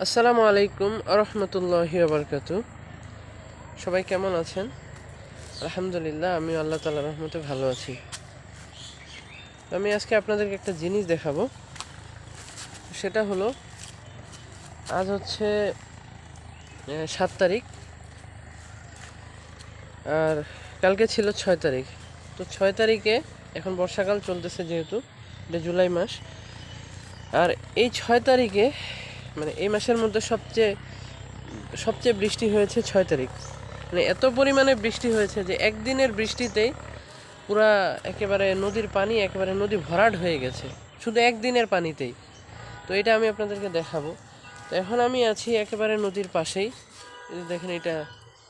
আসসালামু আলাইকুম আরহামতুল্লাহি আবরকাত সবাই কেমন আছেন? আলহামদুলিল্লাহ আমি আল্লাহ তালা রহমতে ভালো আছি। আমি আজকে আপনাদেরকে একটা জিনিস দেখাবো। সেটা হলো, আজ হচ্ছে সাত তারিখ। আর কালকে ছিল ছয় তারিখ। তো ছয় তারিখে এখন বর্ষাকাল চলতেছে যেহেতু, এটা জুলাই মাস। আর এই ছয় তারিখে মানে এই মাসের মধ্যে সবচেয়ে সবচেয়ে বৃষ্টি হয়েছে ছয় তারিখ। মানে এত পরিমাণে বৃষ্টি হয়েছে যে একদিনের বৃষ্টিতেই পুরা একেবারে নদীর পানি একেবারে নদী ভরাট হয়ে গেছে। শুধু একদিনের পানিতেই। তো এটা আমি আপনাদেরকে দেখাবো। তো এখন আমি আছি একেবারে নদীর পাশেই। দেখেন এটা,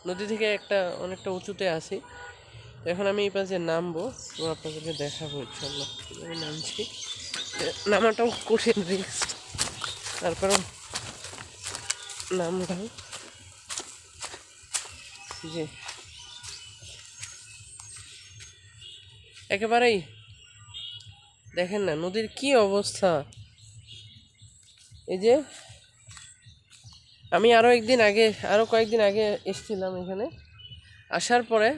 নদী থেকে একটা অনেকটা উঁচুতে আছি। এখন আমি এই পাশে নামবো, তো আপনাদেরকে দেখাবো ইনশাল্লাহ নামছি। নামাটাও কঠিন রিস্ক। তারপরেও নামলাম জি। একেবারেই। দেখেন না, নদীর কি অবস্থা। এই যে, আমি আরও একদিন আগে আরও কয়েকদিন আগে এসেছিলাম এখানে। আসার পরে,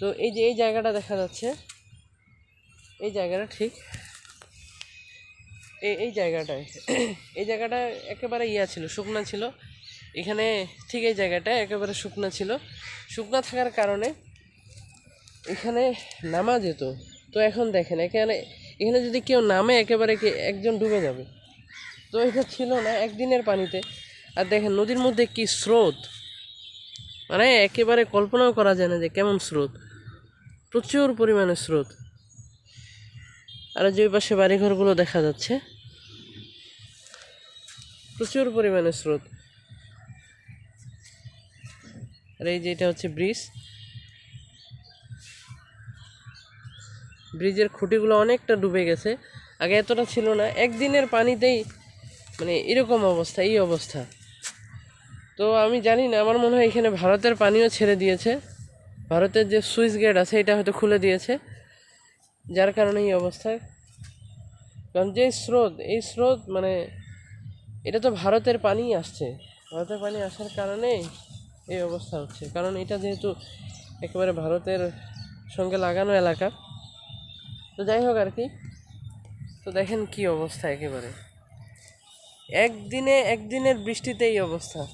তো এই যে, এই জায়গাটা দেখা যাচ্ছে। এই জায়গাটা ঠিক। এই এই জায়গাটায়। এই জায়গাটা একেবারে ইয়া ছিল, শুকনা ছিল। এখানে ঠিক এই জায়গাটা একেবারে শুকনা ছিল। শুকনা থাকার কারণে এখানে নামা যেত। তো এখন দেখেন, এখানে এখানে যদি কেউ নামে, একেবারে একজন ডুবে যাবে। তো এটা ছিল না, একদিনের পানিতে। আর দেখেন, নদীর মধ্যে কি স্রোত। মানে একেবারে কল্পনাও করা যায় না যে কেমন স্রোত। প্রচুর পরিমাণে স্রোত। আর যে পাশে বাড়িঘরগুলো দেখা যাচ্ছে। প্রচুর পরিমাণে স্রোত। আর এই যে এটা হচ্ছে ব্রিজ। ব্রিজের খুঁটিগুলো অনেকটা ডুবে গেছে। আগে এতটা ছিল না। একদিনের পানিতেই মানে এরকম অবস্থা, এই অবস্থা। তো আমি জানি না, আমার মনে হয় এখানে ভারতের পানিও ছেড়ে দিয়েছে। ভারতের যে সুইচ গেট আছে, এটা হয়তো খুলে দিয়েছে। যার কারণে এই অবস্থায় কারণ যে স্রোত, এই স্রোত মানে এটা তো ভারতের পানি আসছে। ভারতের পানি আসার কারণে এই অবস্থা হচ্ছে। কারণ এটা যেহেতু একেবারে ভারতের সঙ্গে লাগানো এলাকা। তো যাই হোক আর কি। তো দেখেন কি অবস্থা একেবারে। একদিনে, একদিনের বৃষ্টিতে এই অবস্থা।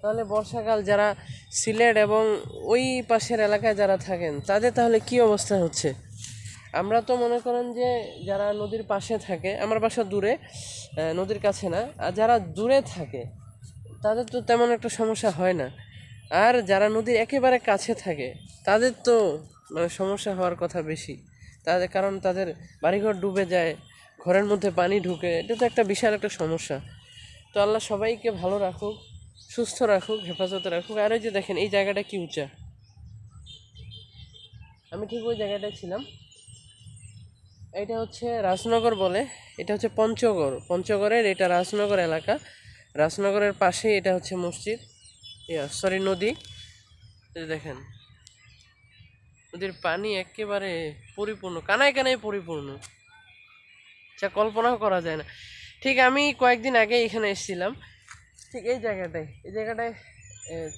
তাহলে বর্ষাকাল যারা সিলেট এবং ওই পাশের এলাকায় যারা থাকেন, তাদের তাহলে কি অবস্থা হচ্ছে? আমরা তো মনে করেন যে যারা নদীর পাশে থাকে, আমার বাসা দূরে নদীর কাছে না, আর যারা দূরে থাকে, তাদের তো তেমন একটা সমস্যা হয় না। আর যারা নদীর একেবারে কাছে থাকে, তাদের তো মানে সমস্যা হওয়ার কথা বেশি। তাদের, কারণ তাদের বাড়িঘর ডুবে যায়, ঘরের মধ্যে পানি ঢুকে, এটা তো একটা বিশাল একটা সমস্যা। তো আল্লাহ সবাইকে ভালো রাখুক, সুস্থ রাখুক, হেফাজতে রাখুক। আর ওই যে দেখেন, এই জায়গাটা কি উঁচা? আমি ঠিক ওই জায়গাটায় ছিলাম। এটা হচ্ছে রাজনগর বলে, এটা হচ্ছে পঞ্চগড়। পঞ্চগড়ের এটা রাজনগর এলাকা। রাজনগরের পাশে এটা হচ্ছে মসজিদ। ইয়া সরি নদী। দেখেন, নদীর পানি একেবারে পরিপূর্ণ, কানায় কানায় পরিপূর্ণ। যা কল্পনাও করা যায় না। ঠিক আমি কয়েকদিন আগে এখানে এসেছিলাম। ঠিক এই জায়গাটায় এই জায়গাটায়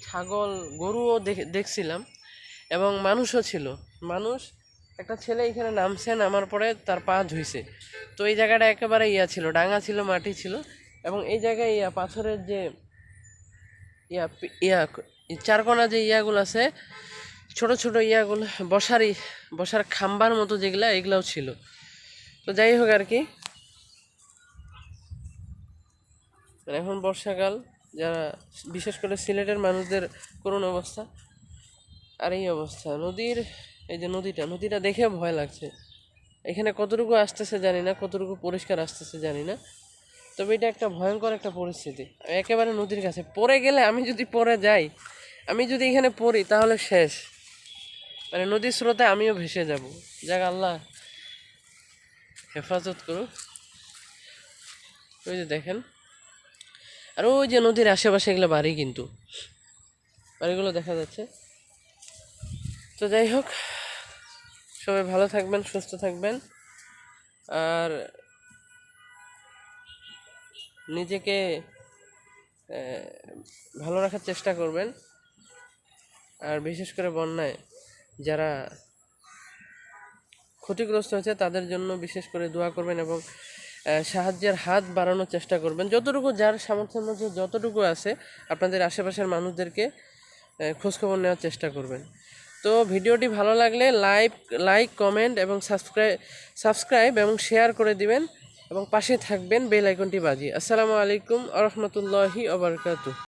ছাগল, গরুও দেখে- দেখছিলাম। এবং মানুষও ছিল। মানুষ একটা ছেলে এখানে নামছে, নামার পরে তার পা ধুইছে। তো এই জায়গাটা একেবারে ইয়া ছিল, ডাঙা ছিল, মাটি ছিল এবং এই জায়গায় ইয়া পাথরের যে ইয়া ইয়া চারকোনা যে ইয়াগুলো আছে, ছোট ছোট ইয়াগুলো, বসার ই- বসার খাম্বার মতো যেগুলা, এগুলাও ছিল। তো যাই হোক আর কি। মানে এখন বর্ষাকাল, যারা বিশেষ করে সিলেটের মানুষদের করুণ অবস্থা। আর এই অবস্থা। নদীর, এই যে নদীটা নদীটা দেখে ভয় লাগছে। এখানে কতটুকু আসতেছে জানি না, কতটুকু পরিষ্কার আসতেছে জানি না। তবে এটা একটা ভয়ঙ্কর একটা পরিস্থিতি। একেবারে নদীর কাছে। পড়ে গেলে আমি যদি পড়ে যাই, আমি যদি এখানে পড়ি তাহলে শেষ। মানে নদীর স্রোতে আমিও ভেসে যাব। যাক আল্লাহ, হেফাজত করুক। ওই যে দেখেন। আর ওই যে নদীর আশেপাশে এগুলো বাড়ি কিন্তু। বাড়িগুলো দেখা যাচ্ছে। তো যাই হোক, সবাই ভালো থাকবেন, সুস্থ থাকবেন। আর নিজেকে ভালো রাখার চেষ্টা করবেন। আর বিশেষ করে বন্যায় যারা ক্ষতিগ্রস্ত হয়েছে, তাদের জন্য বিশেষ করে দোয়া করবেন এবং সাহায্যের হাত বাড়ানোর চেষ্টা করবেন। যতটুকু যার সামর্থ্যের মধ্যে যতটুকু আছে, আপনাদের আশেপাশের মানুষদেরকে খোঁজখবর নেওয়ার চেষ্টা করবেন। তো ভিডিওটি ভালো লাগলে লাইক লাইক, কমেন্ট এবং সাবস্ক্রাইব সাবস্ক্রাইব এবং শেয়ার করে দিবেন এবং পাশে থাকবেন বেল আইকনটি বাজিয়ে। আসসালামু আলাইকুম আ রহমতুল্লাহি